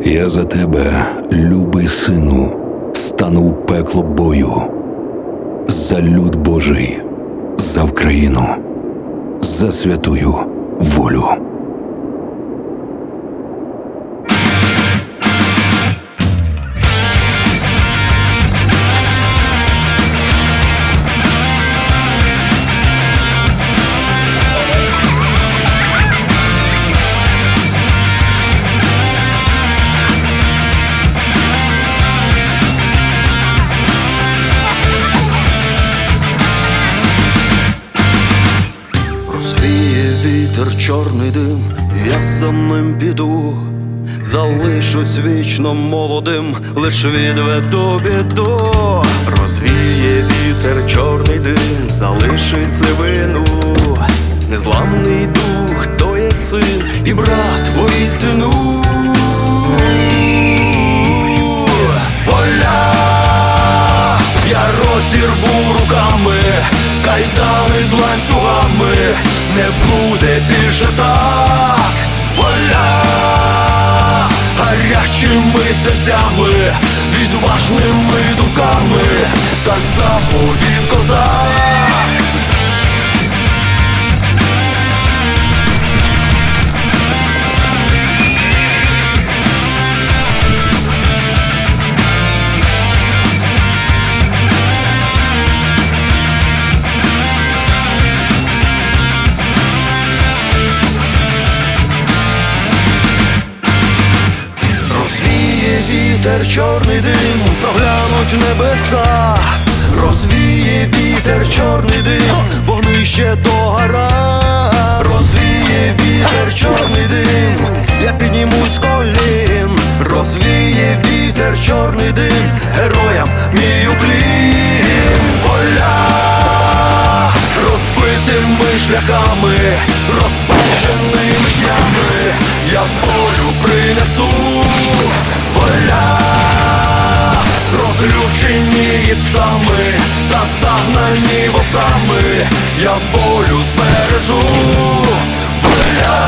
Я за тебе, любий сину, стану у пекло бою. За люд Божий, за Вкраїну, за святую волю. Розвіє вітер, чорний дим, я за ним піду, залишусь вічно молодим, лиш відведу біду. Розвіє вітер, чорний дим, залишить сивину, незламний дух, то є син і брат воістину. Поля я розірву руками, кайдани з ланцюгами, не буде більше так, поля гарячими серцями, відважними думками, так заповів козак. Вітер, чорний дим, проглянуть небеса, розвіє вітер, чорний дим, вогнище до гора, розвіє вітер, чорний дим, я піднімусь з колін, розвіє вітер, чорний дим, героям мій уклін, поля розбитими шляхами, розпеченими їдцами та загнані вовками, я болю збережу поля,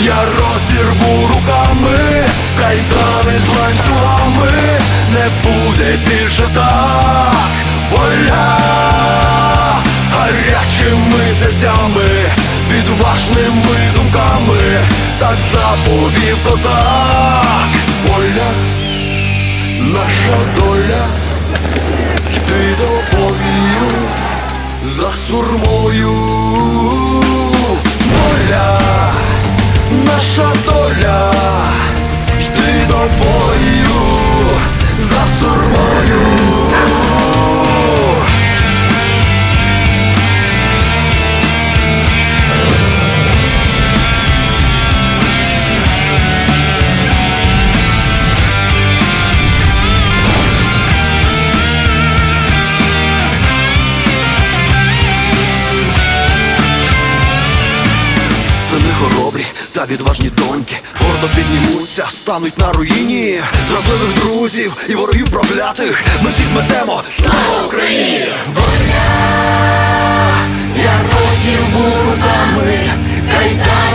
я розірву руками, кайдани з ланцюгами, не буде більше так поля. Гарячими серцями, відважними думками, так заповів козак, поля, наша доля, you. Відважні доньки гордо піднімуться, стануть на руїні зрадливих друзів і ворогів проклятих. Ми всі зметемо слава Україні! Війна! Я розірву руками, кайдани